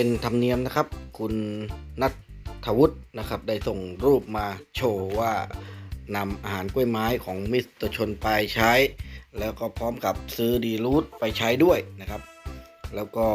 เป็นธรรมเนียมนะครับ คุณนัทวุฒินะครับได้ส่งรูปมาโชว์ว่านำอาหารกล้วยไม้ของมิสเตอร์ชนไปใช้ แล้วก็พร้อมกับซื้อดีรูทไปใช้ด้วยนะครับ แล้วก็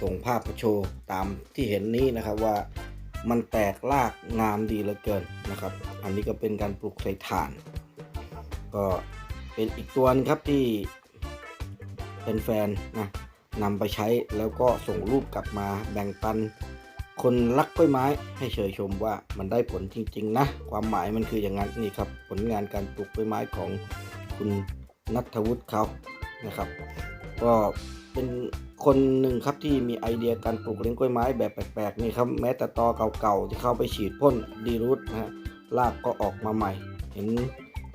ส่งภาพมาโชว์ตามที่เห็นนี้นะครับว่ามันแตกรากงามดีเหลือเกินนะครับ อันนี้ก็เป็นการปลูกใส่ถ่าน ก็เป็นอีกตัวนึงครับที่เป็นแฟนๆนะ นำไปใช้แล้วก็ส่งรูปกลับมาแบ่งปัน คนรักกล้วยไม้ให้เชยชมว่ามันได้ผลจริงๆนะ ความหมายมันคืออย่างนั้นนี่ครับ ผลงานการปลูกกล้วยไม้ของคุณนัทวุฒิเขานะครับ ก็เป็นคนหนึ่งครับที่มีไอเดียการปลูกเลี้ยงกล้วยไม้แบบแปลกๆนี่ครับแม้แต่ตอเก่าๆที่เข้าไปฉีดพ่นดีรูทนะฮะรากก็ออกมาใหม่ เห็น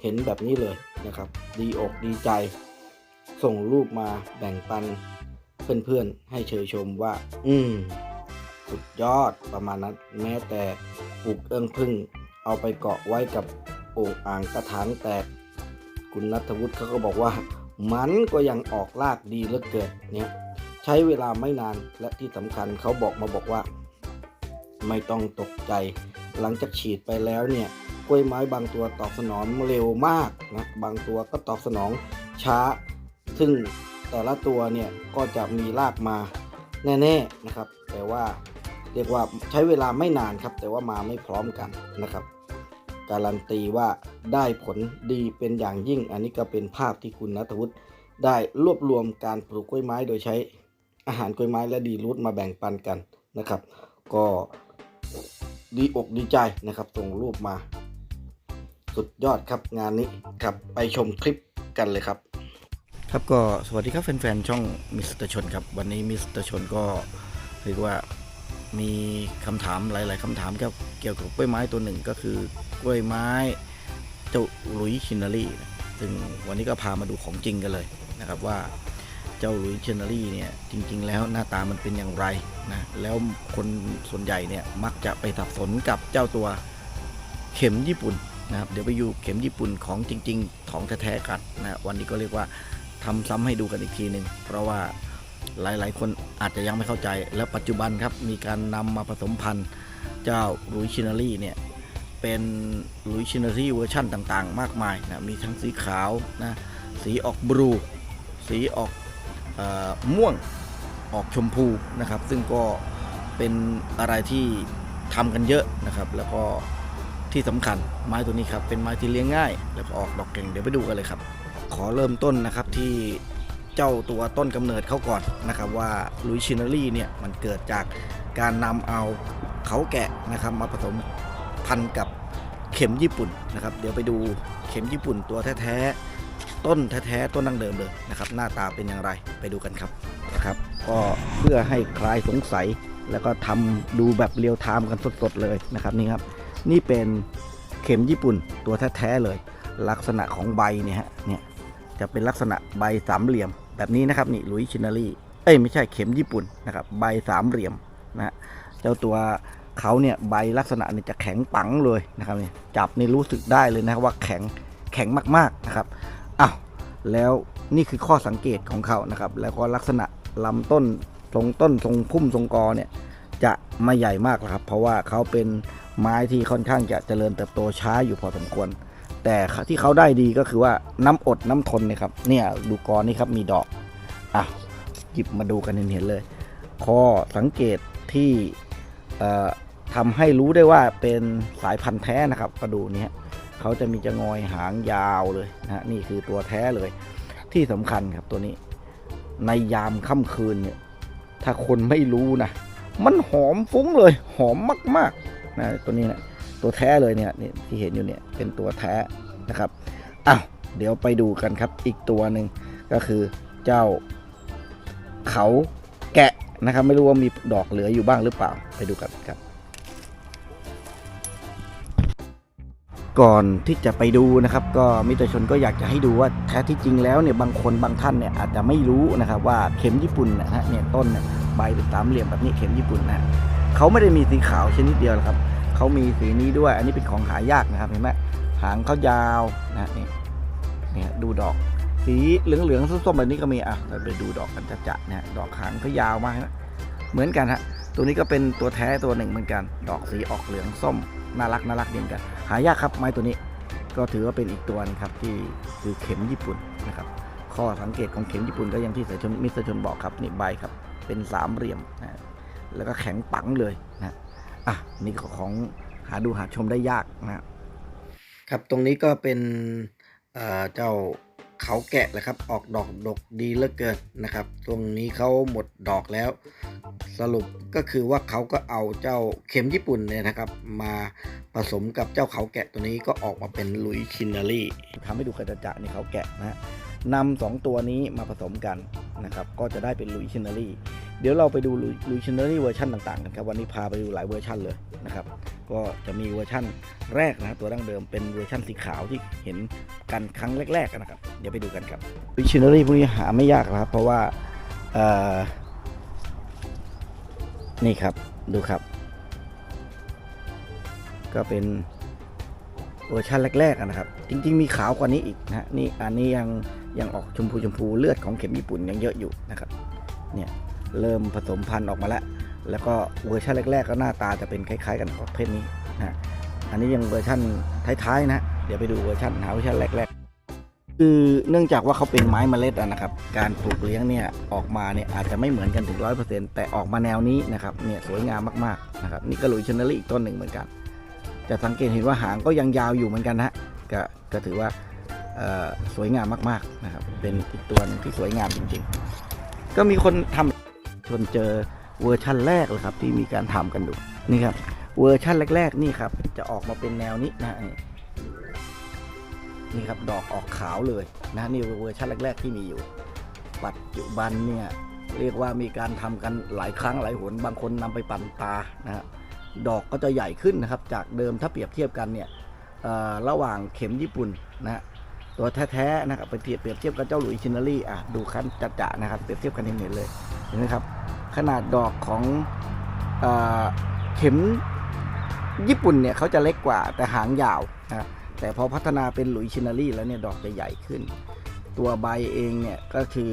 เห็นแบบนี้เลยนะครับ ดีอกดีใจ ส่งรูปมาแบ่งปัน เพื่อนๆ ให้เชยชมว่า อืม สุดยอดประมาณนั้น แม้แต่ปลูกเอื้องพึ่ง เอาไปเกาะไว้กับโอ่งอ่างกระถางแตก คุณนัทวุฒิเขาก็บอกว่า มันก็ยังออกรากดีเหลือเกินเนี่ยใช้เวลาไม่นานและที่สำคัญเขาบอกมาบอกว่า ไม่ต้องตกใจ หลังจากฉีดไปแล้วเนี่ยกล้วยไม้บางตัวตอบสนองเร็วมากนะบางตัวก็ตอบสนองช้า ซึ่ง แต่ละตัวเนี่ยก็จะมีรากมาแน่ๆนะครับ แต่ว่าเรียกว่าใช้เวลาไม่นานครับ แต่ว่ามาไม่พร้อมกันนะครับ การันตีว่าได้ผลดีเป็นอย่างยิ่ง อันนี้ก็เป็นภาพที่คุณนัทวุฒิได้รวบรวมการปลูกกล้วยไม้โดยใช้อาหารกล้วยไม้และดีรูทมาแบ่งปันกันนะครับ ก็ดีอกดีใจนะครับส่งรูปมา สุดยอดครับงานนี้ครับไปชมคลิปกันเลยครับ ครับก็สวัสดีครับแฟนๆช่องมิสเตอร์ชนครับ วันนี้มิสเตอร์ชนก็เรียกว่ามีคำถามหลาย ๆคำถามเกี่ยวเกี่ยวกับกล้วยไม้ตัวหนึ่งก็คือกล้วยไม้เจ้าลุยชินนารีนะซึ่งวันนี้ก็พามาดูของจริงกันเลยนะครับว่าเจ้าลุยชินนารีเนี่ยจริง ๆ แล้วหน้าตามันเป็นอย่างไรนะแล้วคนส่วนใหญ่เนี่ยมักจะไปสับสนกับเจ้าตัวเข็มญี่ปุ่นนะครับเดี๋ยวไปอยู่เข็มญี่ปุ่นของจริง ๆ ของแท้ๆกันนะวันนี้ก็เรียกว่า ทำซ้ำให้ดูกันอีกทีหนึ่งเพราะว่าหลายๆ คนอาจจะยังไม่เข้าใจ แล้วปัจจุบันครับมีการนำมาผสมพันธุ์เจ้าลุยชินารีเนี่ยเป็นลุยชินารีเวอร์ชั่นต่างๆ มากมายนะมีทั้งสีขาวนะสีออกบลูสีออกออม่วงออกชมพูนะครับ ซึ่งก็เป็นอะไรที่ทำกันเยอะนะครับ แล้วก็ที่สำคัญไม้ตัวนี้ครับเป็นไม้ที่เลี้ยงง่าย แล้วก็ออกดอกเก่งเดี๋ยวไปดูกันเลยครับ ขอเริ่มต้นนะครับที่เจ้าตัวต้นกำเนิดเขาก่อนนะครับว่าลุยชินารีเนี่ยมันเกิดจากการนำเอาเขาแกะนะครับมาผสมพันกับเข็มญี่ปุ่นนะครับ เดี๋ยวไปดูเข็มญี่ปุ่นตัวแท้ๆต้นแท้ๆต้นดั้งเดิมเลยนะครับ หน้าตาเป็นอย่างไรไปดูกันครับนะครับ ก็เพื่อให้คลายสงสัยแล้วก็ทำดูแบบเรียลไทม์กันสดๆเลยนะครับนี่ครับ นี่เป็นเข็มญี่ปุ่นตัวแท้ๆเลย ลักษณะของใบเนี่ยฮะเนี่ย จะเป็นลักษณะใบสามเหลี่ยม แบบนี้นะครับนี่ลุยชินารีเอ้ยไม่ใช่เข็มญี่ปุ่นนะครับใบสามเหลี่ยมนะฮะเจ้าตัวเขาเนี่ยใบลักษณะเนี่ยจะแข็งปังเลยนะครับนี่จับนี่รู้สึกได้เลยนะครับว่าแข็งแข็งมากๆนะครับอ้าวแล้วนี่คือข้อสังเกตของเขานะครับ แล้วก็ลักษณะลำต้นทรงต้นทรงพุ่มทรงกอเนี่ยจะไม่ใหญ่มากหรอกครับ เพราะว่าเขาเป็นไม้ที่ค่อนข้างจะเจริญเติบโตช้าอยู่พอสมควร แต่ที่เขาได้ดีก็คือว่าน้ำอดน้ำทนนี่ยครับ เนี่ยดูกอนี่ครับมีดอกอะหยิบมาดูกันเห็นเลย ข้อสังเกตที่เอ่อทำให้รู้ได้ว่าเป็นสายพันธุ์แท้นะครับก็ดูนี่ยเขาจะมีจะงอยหางยาวเลยนะนี่คือตัวแท้เลย ที่สำคัญครับตัวนี้ ในยามค่ำคืนเนี่ยถ้าคนไม่รู้นะมันหอมฟุ้งเลย หอมมากๆนะตัวนี้นะตัวแท้เลยเนี่ยนี่ที่เห็นอยู่เนี่ยเป็นตัวแท้ นะครับอ้าวเดี๋ยวไปดูกันครับอีกตัวหนึ่งก็คือเจ้าเขาแกะนะครับ ไม่รู้ว่ามีดอกเหลืออยู่บ้างหรือเปล่าไปดูกันครับ ก่อนที่จะไปดูนะครับ ก็มิตรชนก็อยากจะให้ดูว่าแท้ที่จริงแล้วเนี่ยบางคนบางท่านเนี่ยอาจจะไม่รู้นะครับว่าเข็มญี่ปุ่นนะฮะเนี่ยต้นเนี่ยใบเป็นสามเหลี่ยมแบบนี้เข็มญี่ปุ่นนะเขาไม่ได้มีสีขาวชนิดเดียวครับเขามีสีนี้ด้วย อันนี้เป็นของหายากนะครับเห็นไหม หางเขายาวนะนี่เนี่ยดูดอกสีเหลืองๆส้มๆแบบนี้ก็มีอะเราไปดูดอกกันจะๆนะดอกหางเขายาวมากนะเหมือนกันฮะตัวนี้ก็เป็นตัวแท้ตัวหนึ่งเหมือนกัน ดอกสีออกเหลืองส้มน่ารักน่ารักเหมือนกัน หายากครับไม้ตัวนี้ก็ถือว่าเป็นอีกตัวนึงครับที่คือเข็มญี่ปุ่นนะครับข้อสังเกตของเข็มญี่ปุ่นก็อย่างที่สายชนมิสเตอร์ชนบอกครับนี่ใบครับเป็นสามเหลี่ยมนะแล้วก็แข็งปังเลยนะอะนี่ของหาดูหาชมได้ยากนะ ครับตรงนี้ก็เป็นเจ้าเขาแกะแหละครับ ออกดอกดกดีเหลือเกินนะครับ ตรงนี้เขาหมดดอกแล้ว สรุปก็คือว่าเขาก็เอาเจ้าเข็มญี่ปุ่นเนี่ยนะครับ มาผสมกับเจ้าเขาแกะตัวนี้ก็ออกมาเป็นลุยชินารีทำให้ดูกระจะนี่เขาแกะนะนำสองตัวนี้มาผสมกันนะครับ ก็จะได้เป็นลุยชินนารี เดี๋ยวเราไปดูลุยชินนารีเวอร์ชันต่างๆกันครับวันนี้พาไปดูหลายเวอร์ชันเลยนะครับก็จะมีเวอร์ชั่นแรกนะตัวดั้งเดิมเป็นเวอร์ชั่นสีขาวที่เห็นกันครั้งแรกๆนะครับ เดี๋ยวไปดูกันครับวิชินารีพวกนี้หาไม่ยากนะครับ เพราะว่านี่ครับดูครับ ก็เป็นเวอร์ชันแรกๆนะครับ จริง ๆ มีขาวกว่านี้อีกนะนี่อันนี้ยังยังออกชมพูชมพูเลือดของเข็มญี่ปุ่นยังเยอะอยู่นะครับเนี่ย เริ่มผสมพันธุ์ออกมาแล้ว แล้วก็เวอร์ชันแรก ๆ ก็หน้าตาจะเป็นคล้ายๆ กันประเภทนี้นะอันนี้ยังเวอร์ชันท้ายๆนะ เดี๋ยวไปดูเวอร์ชันหาเวอร์ชันแรก ๆคือเนื่องจากว่าเขาเป็นไม้เมล็ดอะนะครับ การปลูกเลี้ยงเนี่ยออกมาเนี่ยอาจจะไม่เหมือนกันถึงร้อยเปอร์เซ็นต์แต่ออกมาแนวนี้นะครับเนี่ยสวยงามมากๆนะครับนี่ก็ลุยชนนารีอีกต้นหนึ่งเหมือนกัน จะสังเกตเห็นว่าหางก็ยังยาวอยู่เหมือนกันนะฮะก็ก็ถือว่าสวยงามมากๆนะครับเป็นอีกตัวนึงที่สวยงามจริงๆ ก็มีคนทำ จนเจอเวอร์ชั่นแรกเลยครับที่มีการทำกันดูนี่ครับเวอร์ชั่นแรก ๆ นี่ครับ จะออกมาเป็นแนวนี้นะนี่ครับดอกออกขาวเลยนะนี่เวอร์ชันแรก ๆ ที่มีอยู่ ปัจจุบันเนี่ยเรียกว่ามีการทำกันหลายครั้งหลายหนบางคนนำไปปั่นตานะฮะดอกก็จะใหญ่ขึ้นนะครับ จากเดิมถ้าเปรียบเทียบกันเนี่ยระหว่างเข็มญี่ปุ่นนะฮะ ตัวแท้ๆนะครับไปเปรียบเทียบกับเจ้าหลุยชินารีอะดูคันจัดจะนะครับเปรียบเทียบกันเห็นเลยเห็นไหมครับ ขนาดดอกของเอเข็มญี่ปุ่นเนี่ยเขาจะเล็กกว่าแต่หางยาวนะแต่พอพัฒนาเป็นหลุยชินารีแล้วเนี่ยดอกจะใหญ่ขึ้น ตัวใบเองเนี่ยก็คือ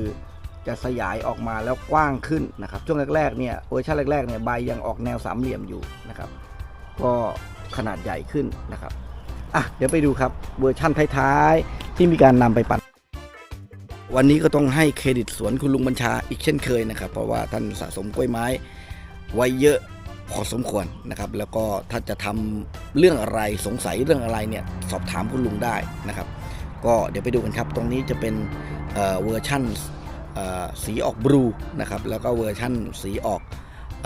จะสยายออกมาแล้วกว้างขึ้นนะครับ ช่วงแรกๆเนี่ยเวอร์ชันแรกๆเนี่ยใบยังออกแนวสามเหลี่ยมอยู่นะครับ ก็ขนาดใหญ่ขึ้นนะครับอะเดี๋ยวไปดูครับเวอร์ชั่นท้ายๆ ที่มีการนำไปปั่น วันนี้ก็ต้องให้เครดิตสวนคุณลุงบัญชาอีกเช่นเคยนะครับ เพราะว่าท่านสะสมกล้วยไม้ ไว้เยอะพอสมควรนะครับ แล้วก็ถ้าจะทำเรื่องอะไรสงสัยเรื่องอะไรเนี่ยสอบถามคุณลุงได้นะครับ ก็เดี๋ยวไปดูกันครับ ตรงนี้จะเป็นเเวอร์ชั่นสีออกบลูนะครับแล้วก็เวอร์ชั่นสีออก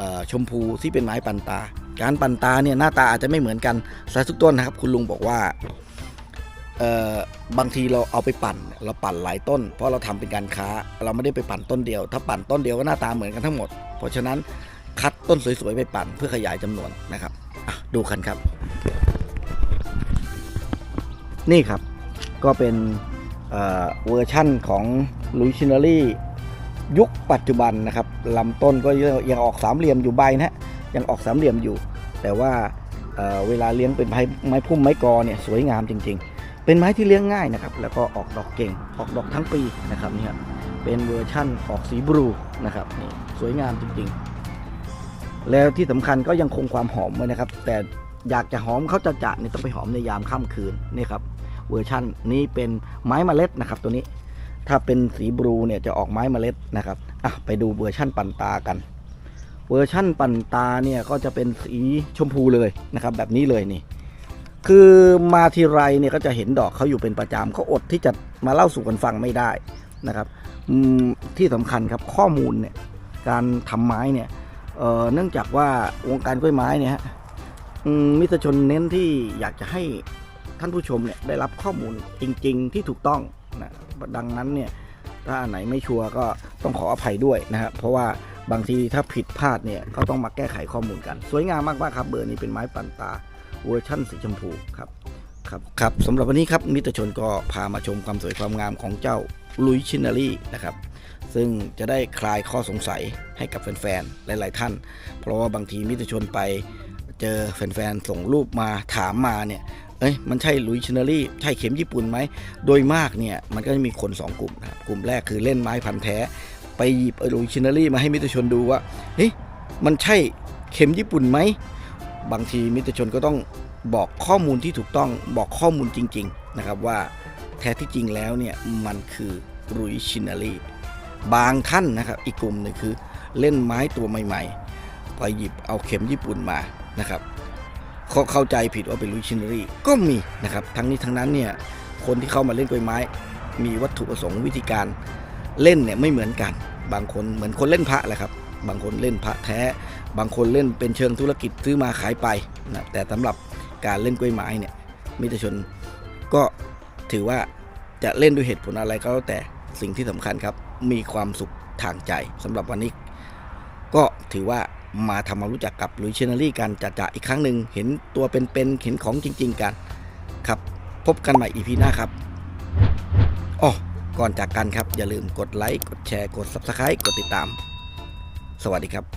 อชมพูที่เป็นไม้ปันตา การปันตาเนี่ยหน้าตาอาจจะไม่เหมือนกันซะทุกต้นนะครับ คุณลุงบอกว่า บางทีเราเอาไปปั่น เราปั่นหลายต้น เพราะเราทำเป็นการค้า เราไม่ได้ไปปั่นต้นเดียว ถ้าปั่นต้นเดียวก็หน้าตาเหมือนกันทั้งหมด เพราะฉะนั้นคัดต้นสวยๆไปปั่นเพื่อขยายจำนวนนะครับดูกันครับ นี่ครับก็เป็นเเวอร์ชั่นของลุยชินารียุคปัจจุบันนะครับลำต้นก็ยังออกสามเหลี่ยมอยู่ใบนะฮะยังออกสามเหลี่ยมอยู่ แต่ว่าเเวลาเลี้ยงเป็นไม้พุ่มไม้กอเนี่ยสวยงามจริง ๆ เป็นไม้ที่เลี้ยงง่ายนะครับ แล้วก็ออกดอกเก่ง ออกดอกทั้งปีนะครับนี่ครับเป็นเวอร์ชั่นออกสีบลูนะครับนี่สวยงามจริงๆ แล้วที่สำคัญก็ยังคงความหอมไว้นะครับ แต่อยากจะหอมเขาจะจะนี่ยต้องไปหอมในยามค่ำคืนนี่ครับเวอร์ชั่นนี้เป็นไม้เมล็ดนะครับ ตัวนี้ถ้าเป็นสีบลูเนี่ยจะออกไม้เมล็ดนะครับอะไปดูเวอร์ชั่นปันตากันเวอร์ชั่นปันตาเนี่ยก็จะเป็นสีชมพูเลยนะครับ แบบนี้เลยนี่ คือมาทีไรเนี่ยก็จะเห็นดอกเขาอยู่เป็นประจำเขาอดที่จะมาเล่าสู่กันฟังไม่ได้นะครับที่สำคัญครับข้อมูลเนี่ยการทำไม้เนี่ยเเนื่องจากว่าวงการกล้วยไม้เนี่ยฮะมมิตรชนเน้นที่อยากจะให้ท่านผู้ชมเนี่ยได้รับข้อมูลจริง ๆ ที่ถูกต้องนะดังนั้นเนี่ยถ้าอันไหนไม่ชัวร์ก็ต้องขออภัยด้วยนะครับเพราะว่าบางทีถ้าผิดพลาดเนี่ยก็ต้องมาแก้ไขข้อมูลกัน สวยงามมากๆครับเบอร์นี้เป็นไม้ปันตา เวอร์ชั่นสีชมพูครับครับครับสำหรับวันนี้ครับมิตรชนก็พามาชมความสวยความงามของเจ้าลุยชินารีนะครับซึ่งจะได้คลายข้อสงสัยให้กับแฟนๆหลาย ๆ ท่าน เพราะว่าบางทีมิตรชนไปเจอแฟนๆส่งรูปมาถามมาเนี่ยเอ้ยมันใช่ลุยชินารีใช่เข็มญี่ปุ่นไหมโดยมากเนี่ยมันก็จะมีคน 2 กลุ่มนะครับกลุ่มแรกคือเล่นไม้พันแท้ ไปหยิบลุยชินารีมาให้มิตรชนดูว่าเฮ้ยมันใช่เข็มญี่ปุ่นไหม บางทีมิตรชนก็ต้องบอกข้อมูลที่ถูกต้องบอกข้อมูลจริง ๆนะครับว่าแท้ที่จริงแล้วเนี่ยมันคือรุยชินารีบางท่านนะครับอีกกลุ่มหนึ่งคือเล่นไม้ตัวใหม่ๆไปหยิบเอาเข็มญี่ปุ่นมานะครับเขาเข้าใจผิดว่าเป็นรุยชินารีก็มีนะครับทั้งนี้ทั้งนั้นเนี่ยคนที่เข้ามาเล่นกล้วยไม้ มีวัตถุประสงค์วิธีการเล่นเนี่ยไม่เหมือนกัน บางคนเหมือนคนเล่นพระแหละครับ บางคนเล่นพระแท้ บางคนเล่นเป็นเชิงธุรกิจซื้อมาขายไปนะแต่สำหรับการเล่นกล้วยไม้เนี่ยมิตรชนก็ถือว่าจะเล่นด้วยเหตุผลอะไรก็แล้วแต่สิ่งที่สำคัญครับ มีความสุขทางใจสำหรับวันนี้ ก็ถือว่ามาทำความรู้จักกับลุยเชนนารี่กันจะจะอีกครั้งหนึ่งเห็นตัวเป็นๆเห็นของจริง ๆ กันครับ พบกันใหม่อีพีหน้าครับอ๋อก่อนจากกันครับ อย่าลืมกดไลค์ กดแชร์ กด Subscribe กดติดตาม สวัสดีครับ